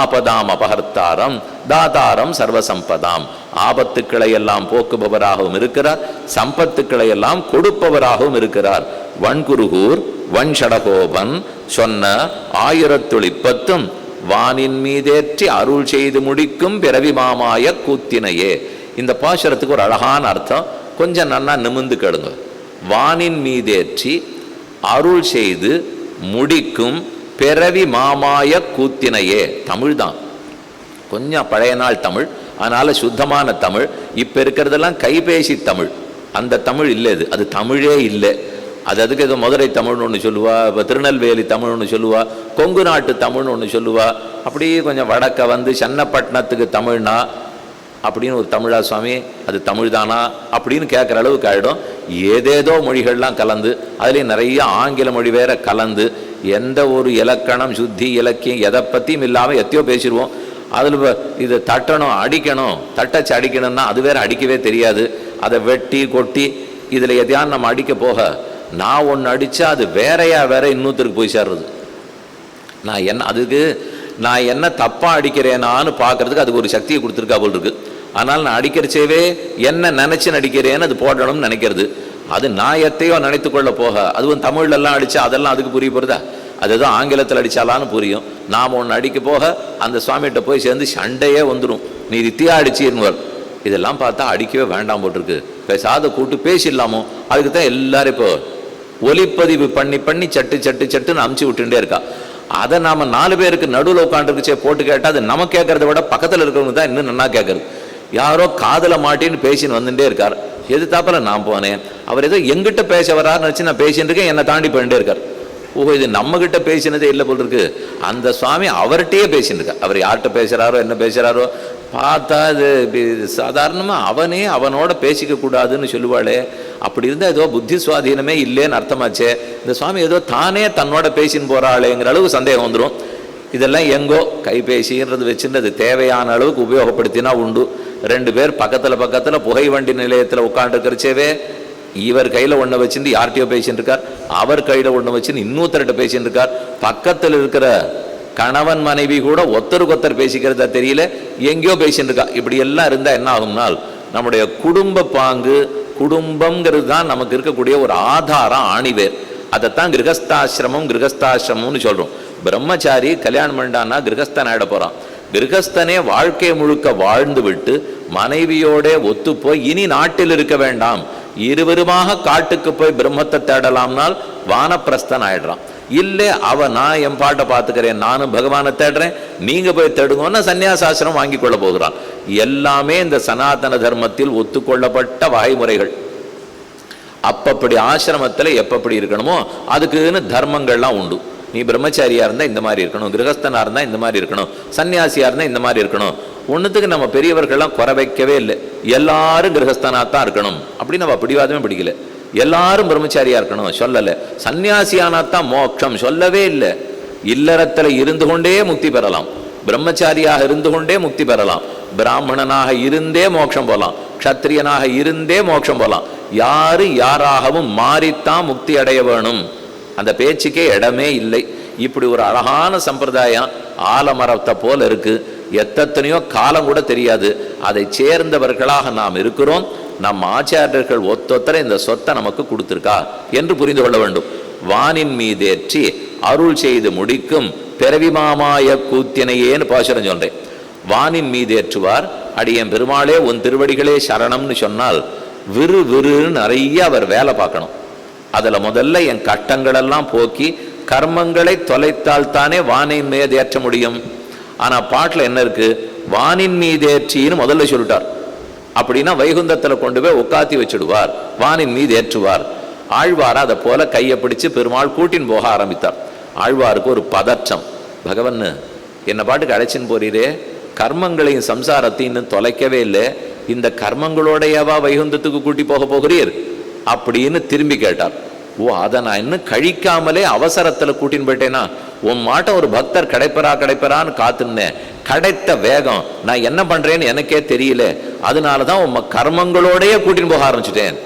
ஆபதாம் அபகர்த்தாரம் தாதாரம் சர்வசம்பதாம். ஆபத்துக்களை எல்லாம் போக்குபவராகவும் இருக்கிறார் சம்பத்துக்களை எல்லாம் கொடுப்பவராகவும் இருக்கிறார். வன்குருகூர் வன்ஷடகோபன் சொன்ன ஆயிரத்துளிப்பத்தும் வானின் மீதேற்றி அருள் செய்து முடிக்கும் பிறவி மாமாய கூத்தினையே. இந்த பாசுரத்துக்கு ஒரு அழகான அர்த்தம். கொஞ்சம் நன்னா நிமிந்து கெடுங்க வானின் மீதேற்றி அருள் செய்து முடிக்கும் பிறவி மாமாய கூத்தினையே. தமிழ் தான் கொஞ்சம் பழைய நாள் தமிழ் அதனால் சுத்தமான தமிழ். இப்போ இருக்கிறதெல்லாம் கைபேசி தமிழ். அந்த தமிழ் இல்லை இது. அது தமிழே இல்லை. அது அதுக்கு ஏதோ மதுரை தமிழ்னு ஒன்று சொல்லுவா இப்போ திருநெல்வேலி தமிழ்னு ஒன்று சொல்லுவா கொங்கு நாட்டு தமிழ்னு ஒன்று சொல்லுவா. அப்படியே கொஞ்சம் வடக்க வந்து சென்னப்பட்டினத்துக்கு தமிழ்னா அப்படின்னு ஒரு தமிழா சுவாமி அது தமிழ் தானா அப்படின்னு கேட்குற அளவுக்கு ஆகிடும் ஏதேதோ மொழிகள்லாம் கலந்து அதுலேயும் நிறைய ஆங்கில மொழி வேற கலந்து எந்த ஒரு இலக்கணம் சுத்தி இலக்கியம் எதை பற்றியும் இல்லாமல் எத்தையோ பேசிடுவோம் அதில் இதை தட்டணும் அடிக்கணும் தட்டச்சு அடிக்கணும்னா அது வேற அடிக்கவே தெரியாது. அதை வெட்டி கொட்டி இதில் எதையாவது நம்ம அடிக்க போக நான் ஒன்று அடித்தா அது வேறையா வேற இன்னொருத்தருக்கு போய் சேர்றது. நான் என்ன அதுக்கு நான் என்ன தப்பாக அடிக்கிறேனான்னு பார்க்கறதுக்கு அதுக்கு ஒரு சக்தியை கொடுத்துருக்கா போல் இருக்கு. ஆனால் நான் அடிக்கிறச்சேவே என்ன நினச்சி நடிக்கிறேன்னு அது போடணும்னு நினைக்கிறது. அது நான் எத்தையோ நினைத்து கொள்ள போக அதுவும் தமிழ்லெல்லாம் அடித்தா அதெல்லாம் அதுக்கு புரிய போகிறதா அதுதான் ஆங்கிலத்தில் அடித்தாலான்னு புரியும். நாம் ஒன்று அடிக்க போக அந்த சுவாமிகிட்ட போய் சேர்ந்து சண்டையே வந்துடும் நீ தித்தியா அடிச்சிருந்தார் இதெல்லாம் பார்த்தா அடிக்கவே வேண்டாம் போட்டிருக்கு. பேசாத கூட்டு பேசிடலாமோ? அதுக்கு தான் எல்லாரும் இப்போ ஒலிப்பதிவு பண்ணி பண்ணி சட்டு சட்டு சட்டுன்னு அமுச்சு விட்டுட்டே இருக்கா. அதை நாம் நாலு பேருக்கு நடுவில் உட்காந்துருக்குச்சே போட்டு கேட்டால் அது நம்ம கேட்கறத விட பக்கத்தில் இருக்கிறவங்க தான் இன்னும் நல்லா கேட்கறது. யாரோ காதல மாட்டின்னு பேசின்னு வந்துட்டே இருக்கார். எது தாப்பில் நான் போனேன். அவர் ஏதோ எங்கிட்ட பேச வராருன்னு நினச்சி நான் பேசிட்டு இருக்கேன். என்னை தாண்டி போயிட்டே இருக்கார். ஓஹோ இது நம்ம கிட்ட பேசினதே இல்லை போல் இருக்கு. அந்த சுவாமி அவர்கிட்டயே பேசிட்டு அவர் யார்கிட்ட பேசுறாரோ என்ன பேசுறாரோ பார்த்தா இது சாதாரணமாக சாதாரணமா அவனே அவனோட பேசிக்க கூடாதுன்னு சொல்லுவாளே. அப்படி இருந்தால் ஏதோ புத்தி சுவாதீனமே இல்லைன்னு அர்த்தமாச்சே. இந்த சுவாமி ஏதோ தானே தன்னோட பேசின்னு போறாளேங்கிற அளவுக்கு சந்தேகம் வந்துடும் இதெல்லாம் எங்கோ கைபேசின்றது வச்சுட்டு அது தேவையான அளவுக்கு உபயோகப்படுத்தினா உண்டு. ரெண்டு பேர் பக்கத்தில் பக்கத்தில் புகை வண்டி நிலையத்தில் உட்காந்துருக்கிறச்சேவே இவர் கையில் ஒன்றை வச்சுட்டு யார்கிட்டயோ பேசிட்டு இருக்கார். அவர் கையில் ஒன்று வச்சுன்னு இன்னொருத்தர்கிட்ட பேசின்னு இருக்கார். பக்கத்தில் இருக்கிற கணவன் மனைவி கூட ஒருத்தருக்கு ஒருத்தர் பேசிக்கிறதா தெரியல. எங்கேயோ பேசிட்டு இருக்கா. இப்படி எல்லாம் இருந்தால் என்ன ஆகும்னால் நம்முடைய குடும்ப பாங்கு குடும்பங்கிறது தான் நமக்கு இருக்கக்கூடிய ஒரு ஆதாரம் ஆணிவேர். அதைத்தான் கிரகஸ்தாசிரமம் கிரகஸ்தாசிரமம்னு சொல்றோம். பிரம்மச்சாரி கல்யாணம் பண்ணான்னா கிரகஸ்தன் ஆகிட போறான். கிரகஸ்தனே வாழ்க்கை முழுக்க வாழ்ந்து விட்டு மனைவியோட ஒத்து போய் இனி நாட்டில் இருக்க வேண்டாம். இருவருமாக காட்டுக்கு போய் பிரம்மத்தை தேடலாம்னால் வானப்பிரஸ்தன் ஆயிடுறான். இல்லை அவ நான் என் பாட்டை பார்த்துக்கிறேன் நானும் பகவானை தேடுறேன் நீங்க போய் தேடுங்கன்னா சன்னியாசாசிரம் வாங்கி கொள்ள போகிறான். எல்லாமே இந்த சனாதன தர்மத்தில் ஒத்துக்கொள்ளப்பட்ட வகைமுறைகள் அப்பப்படி ஆசிரமத்தில் எப்பப்படி இருக்கணுமோ அதுக்குன்னு தர்மங்கள்லாம் உண்டு. நீ பிரம்மச்சாரியா இருந்தால் இந்த மாதிரி இருக்கணும் கிரகஸ்தனா இருந்தால் இந்த மாதிரி இருக்கணும் சன்னியாசியா இருந்தால் இந்த மாதிரி இருக்கணும் ஒன்றுத்துக்கு நம்ம பெரியவர்கள்லாம் குறை வைக்கவே இல்லை. எல்லாரும் கிரகஸ்தனா தான் இருக்கணும். அப்படின்னு நம்ம பிடிவாதமே பிடிக்கல. எல்லாரும் பிரம்மச்சாரியா இருக்கணும். சொல்லலை. சன்னியாசியானாத்தான் மோட்சம். சொல்லவே இல்லை. இல்லறத்தில் இருந்து கொண்டே முக்தி பெறலாம். பிரம்மச்சாரியாக இருந்து கொண்டே முக்தி பெறலாம். பிராமணனாக இருந்தே மோட்சம் போகலாம் க்ஷத்திரியனாக இருந்தே மோட்சம் போகலாம் யாரு யாராகவும் மாறித்தான் முக்தி அடைய வேணும். அந்த பேச்சுக்கே இடமே இல்லை. இப்படி ஒரு அழகான சம்பிரதாயம் ஆலமரத்தை போல இருக்கு. எத்தனையோ காலம் கூட தெரியாது. அதை சேர்ந்தவர்களாக நாம் இருக்கிறோம். நம் ஆச்சாரியர்கள் ஒத்தொத்தரை இந்த சொத்தை நமக்கு கொடுத்துருக்கா என்று புரிந்து கொள்ள வேண்டும். வானின் மீதேற்றி அருள் செய்து முடிக்கும் பிறவிமாமாய கூத்தினையேன்னு பாசுரம் சொல்றேன். வானின் மீதேற்றுவார். அடியன் பெருமாளே உன் திருவடிகளே சரணம்னு சொன்னால் விறு விறுன்னு நிறைய அவர் வேலை பார்க்கணும். அதுல முதல்ல என் கட்டங்களெல்லாம் போக்கி கர்மங்களை தொலைத்தால் தானே வானின் மீது ஏற்ற முடியும். ஆனால் பாட்டில் என்ன இருக்கு? வானின் மீதேற்றின்னு முதல்ல சொல்லிட்டார். அப்படின்னா வைகுந்தத்துல கொண்டு போய் உட்காத்தி வச்சுடுவார். வானின் மீது ஏற்றுவார். ஆழ்வார் அதை போல கையை பிடிச்சு பெருமாள் கூட்டின்னு போக ஆரம்பித்தார். ஆழ்வாருக்கு ஒரு பதற்றம். பகவன் என்ன பாட்டுக்கு அழைச்சின்னு போறீரே? கர்மங்களையும் சம்சாரத்தையும் இன்னும் தொலைக்கவே இல்லை. இந்த கர்மங்களோடையவா வைகுந்தத்துக்கு கூட்டி போக போகிறீர்? அப்படின்னு திரும்பி கேட்டார். ஓ அதை நான் இன்னும் கழிக்காமலே அவசரத்தில் கூட்டின்னு போயிட்டேனா? உன் மாட்டம் ஒரு பக்தர் கிடைப்பரா கிடைப்பரான்னு காத்திருந்தேன் கிடைத்த வேகம். நான் என்ன பண்றேன்னு எனக்கே தெரியல. அதனால தான் உன் கர்மங்களோடயே கூட்டின்னு போக ஆரம்பிச்சிட்டேன்.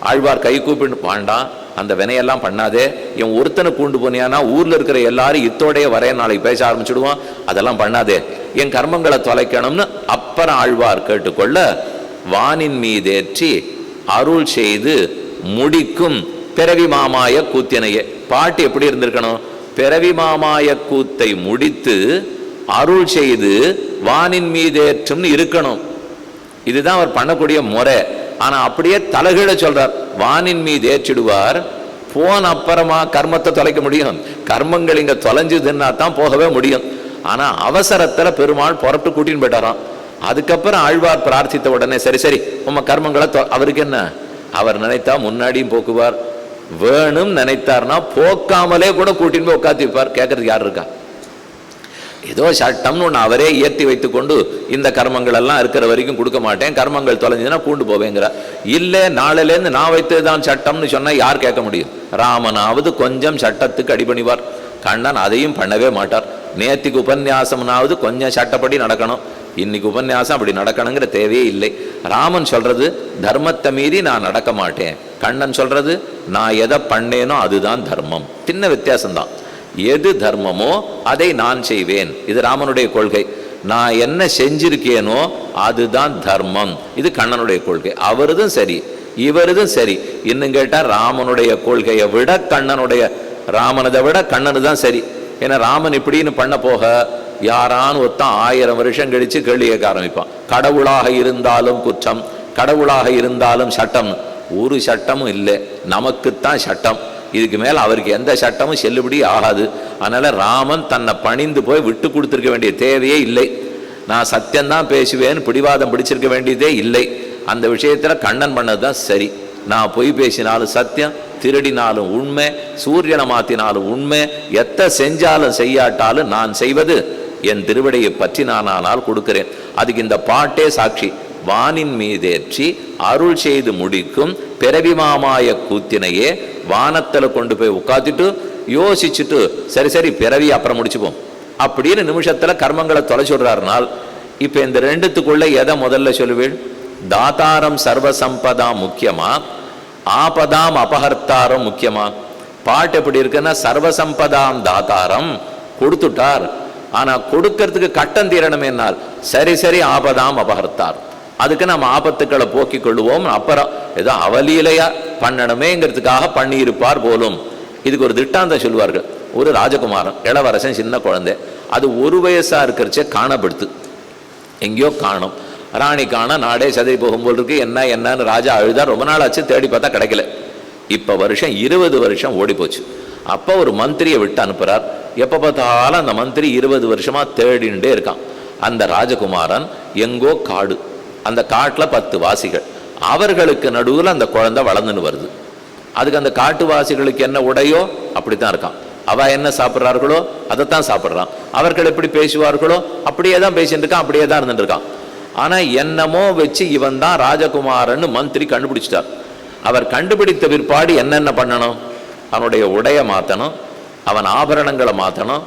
ஆழ்வார் கை கூப்பிட்டு பாண்டான் அந்த வினையெல்லாம் பண்ணாதே. இவன் ஒருத்தனை கூண்டு போனியானா ஊர்ல இருக்கிற எல்லாரும் இத்தோடைய வரைய நாளைக்கு பேச ஆரம்பிச்சுடுவான். அதெல்லாம் பண்ணாதே. என் கர்மங்களை தொலைக்கணும்னு அப்புறம் ஆழ்வார் கேட்டுக்கொள்ள வானின் மீதேற்றி அருள் செய்து முடிக்கும். பிறவி மாமாய கூத்தினையே. பாட்டு எப்படி இருந்திருக்கணும்? பிறவி மாமாய கூத்தை முடித்து அருள் செய்து வானின் மீதேற்றும்னு இருக்கணும். இதுதான் அவர் பண்ணக்கூடிய முறை. ஆனா அப்படியே தலைகீழ சொல்றார். வானின் மீது ஏற்றிடுவார். போன அப்புறமா கர்மத்தை தொலைக்க முடியும். கர்மங்கள் இங்க தொலைஞ்சதுன்னா தான் போகவே முடியும். ஆனா அவசரத்துல பெருமாள் புறப்பட்டு கூட்டின்னு போயிட்டாராம். அதுக்கப்புறம் ஆழ்வார் பிரார்த்தித்த உடனே சரி சரி உம்ம கர்மங்களை தொ- அவருக்கு என்ன? அவர் நினைத்தா முன்னாடியும் போக்குவார். வேணும் நினைத்தார்னா போக்காமலே கூட கூட்டின்னு போய் உட்காந்து வைப்பார் கேட்கறதுக்கு யார் இருக்கா? ஏதோ சட்டம்னு ஒன்று அவரே இயற்றி வைத்துக்கொண்டு இந்த கர்மங்கள் எல்லாம் இருக்கிற வரைக்கும் கொடுக்க மாட்டேன். கர்மங்கள் தொலைஞ்சதுன்னா பூண்டு போவேங்கிற. இல்லை நாளிலேருந்து நான் வைத்தது தான் சட்டம்னு சொன்னால் யார் கேட்க முடியும்? ராமனாவது கொஞ்சம் சட்டத்துக்கு அடிபணிவார். கண்ணன் அதையும் பண்ணவே மாட்டார். நேத்திக்கு உபன்யாசம்னாவது கொஞ்சம் சட்டப்படி நடக்கணும். இன்னைக்கு உபன்யாசம் அப்படி நடக்கணுங்கிற தேவையே இல்லை. ராமன் சொல்றது தர்மத்தை மீறி நான் நடக்க மாட்டேன். கண்ணன் சொல்றது நான் எதை பண்ணேனோ அதுதான் தர்மம். சின்ன வித்தியாசம்தான். எது தர்மமோ அதை நான் செய்வேன். இது ராமனுடைய கொள்கை. நான் என்ன செஞ்சிருக்கேனோ அதுதான் தர்மம். இது கண்ணனுடைய கொள்கை. அவரதும் சரி இவரதும் சரி. இன்னும் கேட்டால் ராமனுடைய கொள்கையை விட கண்ணனுடைய ராமனதை விட கண்ணனு தான் சரி. ஏன்னா ராமன் இப்படின்னு பண்ண போக யாரான்னு ஒருத்தன் ஆயிரம் வருஷம் கழிச்சு கேள்வி கேட்க ஆரம்பிப்பான். கடவுளாக இருந்தாலும் குற்றம் கடவுளாக இருந்தாலும் சட்டம். ஒரு சட்டமும் இல்லை. நமக்குத்தான் சட்டம். இதுக்கு மேல அவருக்கு எந்த சட்டமும் செல்லுபடி ஆகாது. அதனால ராமன் தன்னை பணிந்து போய் விட்டு கொடுத்துருக்க வேண்டிய தேவையே இல்லை. நான் சத்தியம்தான் பேசுவேன்னு பிடிவாதம் பிடிச்சிருக்க வேண்டியதே இல்லை. அந்த விஷயத்துல கண்ணன் பண்ணதுதான் சரி. நான் பொய் பேசினாலும் சத்தியம் திருடினாலும் உண்மை சூரியனை மாத்தினாலும் உண்மை எத்தை செஞ்சாலும் செய்யாட்டாலும் நான் செய்வது என் திருவடியை பற்றி நான் ஆனால் கொடுக்கிறேன். அதுக்கு இந்த பாட்டே சாட்சி. வானின் மீதேற்றி அருள் செய்து முடிக்கும் பிறவி மாமாய கூத்தினையே வானத்துல கொண்டு போய் உட்காந்துட்டு யோசிச்சுட்டு சரி சரி பிறவி அப்புறம் முடிச்சுப்போம். அப்படின்னு நிமிஷத்துல கர்மங்களை தொலை சொல்றாருனால் இப்ப இந்த ரெண்டுத்துக்குள்ள எதை முதல்ல சொல்லுவேன்? தாத்தாரம் சர்வசம்பதா முக்கியமா? ஆபதாம் அபகர்த்தாரம் முக்கியமா? பாட்டு எப்படி இருக்குன்னா சர்வசம்பதாம் தாத்தாரம் கொடுத்துட்டார். ஆனா கொடுக்கறதுக்கு கட்டம் தீரணுமேனால் சரி சரி ஆபதாம் அபகர்த்தார் அதுக்கு நம்ம ஆபத்துக்களை போக்கிக் கொள்ளுவோம் அப்புறம் ஏதோ அவலீலையா பண்ணணுமேங்கிறதுக்காக பண்ணியிருப்பார் போலும். இதுக்கு ஒரு திட்டாந்தம் சொல்லுவார்கள் ஒரு ராஜகுமாரன் இளவரசன் சின்ன குழந்தை. அது ஒரு வயசா இருக்கிறச்சே காணப்படுத்து. எங்கேயோ காணும். ராணி காண நாடே சதறி போகும்போது இருக்கு. என்ன என்னன்னு ராஜா அழுதா ரொம்ப நாள் ஆச்சு தேடி பார்த்தா கிடைக்கல. இப்ப வருஷம் இருபது வருஷம் ஓடி போச்சு. அப்ப ஒரு மந்திரியை விட்டு அனுப்புறார். எப்ப பார்த்தாலும் அந்த மந்திரி இருபது வருஷமா தேடிண்டே இருக்கான். அந்த ராஜகுமாரன் எங்கோ காடு. அந்த காட்டில் பத்து வாசிகள். அவர்களுக்கு நடுவில் அந்த குழந்தை வளர்ந்துன்னு வருது. அதுக்கு அந்த காட்டுவாசிகளுக்கு என்ன உடையோ அப்படித்தான் இருக்கான். அவள் என்ன சாப்பிட்றார்களோ அதைத்தான் சாப்பிட்றான். அவர்கள் எப்படி பேசுவார்களோ அப்படியே தான் பேசிட்டு இருக்கான் அப்படியே தான் இருந்துட்டு இருக்கான். என்னமோ வச்சு இவன் தான் ராஜகுமாரன்னு மந்திரி கண்டுபிடிச்சிட்டார். அவர் கண்டுபிடித்த பிற்பாடு என்னென்ன பண்ணணும்? அவனுடைய உடையை மாற்றணும் அவன் ஆபரணங்களை மாற்றணும்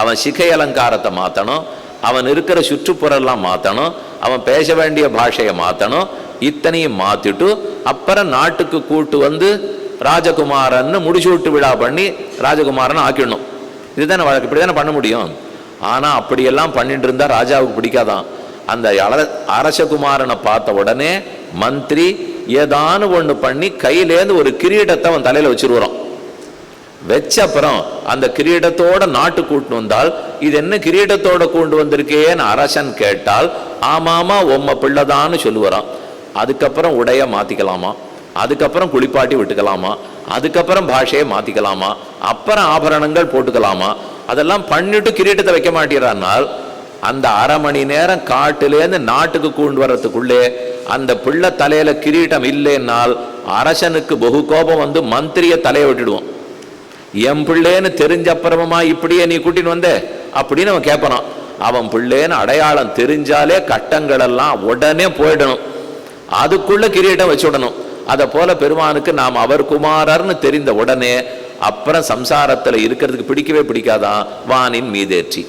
அவன் சிகை அலங்காரத்தை மாற்றணும் அவன் இருக்கிற சுற்றுப்புறம்லாம் மாற்றணும் அவன் பேச வேண்டிய பாஷையை மாற்றணும் இத்தனையும் மாற்றிட்டு அப்புறம் நாட்டுக்கு கூட்டு வந்து ராஜகுமாரன்னு முடிசூட்டு விழா பண்ணி ராஜகுமாரன் ஆக்கிடணும். இதுதானே வழக்கு. இப்படி தானே பண்ண முடியும்? ஆனால் அப்படியெல்லாம் பண்ணிட்டு இருந்தால் ராஜாவுக்கு பிடிக்காதான். அந்த அல- அரசகுமாரனை பார்த்த உடனே மந்திரி ஏதானு ஒன்று பண்ணி கையிலேருந்து ஒரு கிரீடத்தை அவன் தலையில் வச்சிருவான் வச்ச அப்புறம் அந்த கிரீடத்தோட நாட்டு கூட்டின்னு வந்தால் இது என்ன கிரீடத்தோட கொண்டு வந்திருக்கேன்னு அரசன் கேட்டால் ஆமாமா உம்ம பிள்ளைதான்னு சொல்லுவாராம். அதுக்கப்புறம் உடைய மாத்திக்கலாமா? அதுக்கப்புறம் குளிப்பாட்டி விட்டுக்கலாமா? அதுக்கப்புறம் பாஷையை மாத்திக்கலாமா? அப்புறம் ஆபரணங்கள் போட்டுக்கலாமா? அதெல்லாம் பண்ணிட்டு கிரீட்டத்தை வைக்க மாட்டேறானால் அந்த அரை மணி நேரம் காட்டுலேருந்து நாட்டுக்கு கொண்டு வர்றதுக்குள்ளே அந்த பிள்ளை தலையில கிரீட்டம் இல்லைன்னால் அரசனுக்கு பகு கோபம் வந்து மந்திரிய தலையை விட்டுடுவோம் என் பிள்ளைன்னு தெரிஞ்ச அப்புறமா இப்படியே நீ கூட்டின்னு வந்தே? அப்படின்னு அவன் கேட்பறான் அவன் பிள்ளைன்னு அடையாளம் தெரிஞ்சாலே கட்டங்கள் எல்லாம் உடனே போயிடணும். அதுக்குள்ள கிரீடம் வச்சுடணும் அதை போல பெருமானுக்கு நாம் அவர் குமாரர்னு தெரிந்த உடனே அப்புறம் சம்சாரத்துல இருக்கிறதுக்கு பிடிக்கவே பிடிக்காதான் வானின் மீதேற்றி.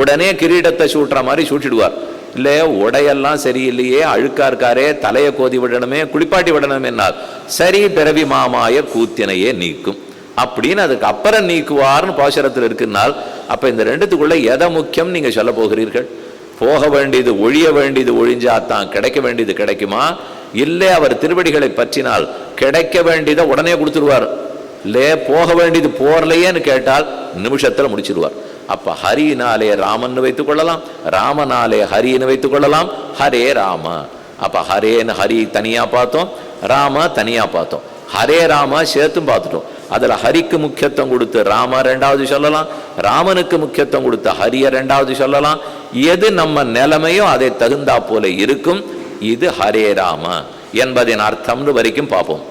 உடனே கிரீடத்தை சூட்டுற மாதிரி சூட்டிடுவார். இல்லை உடையெல்லாம் சரியில்லையே அழுக்கா இருக்காரே தலையை கோதி விடணுமே குளிப்பாட்டி விடணுமே சரி பிறவி மாமாய கூத்தினையே நீக்கும். அப்படின்னு அதுக்கு அப்புறம் நீக்குவார்னு பாசுரத்தில் இருக்குன்னால் அப்போ இந்த ரெண்டுத்துக்குள்ளே எதை முக்கியம் நீங்கள் சொல்ல போகிறீர்கள்? போக வேண்டியது ஒழிய வேண்டியது ஒழிஞ்சாதான் கிடைக்க வேண்டியது கிடைக்குமா? இல்லை அவர் திருவடிகளை பற்றினால் கிடைக்க வேண்டியதை உடனே கொடுத்துருவார். இல்லை போக வேண்டியது போறலையேன்னு கேட்டால் நிமிஷத்தில் முடிச்சிருவார். அப்போ ஹரியினாலே ராமன் வைத்துக் கொள்ளலாம் ராமனாலே ஹரின்னு வைத்துக் கொள்ளலாம். ஹரே ராம. அப்போ ஹரேன்னு ஹரி தனியாக பார்த்தோம் ராம தனியாக பார்த்தோம். ஹரே ராம சேர்த்தும் பார்த்துட்டோம். அதுல ஹரிக்கு முக்கியத்துவம் கொடுத்து ராம ரெண்டாவது சொல்லலாம் ராமனுக்கு முக்கியத்துவம் கொடுத்து ஹரிய ரெண்டாவது சொல்லலாம். எது நம்ம நிலைமையோ அதை தகுந்தா போல இருக்கும். இது ஹரே ராம என்பதின் அர்த்தம்னு வரைக்கும் பார்ப்போம்.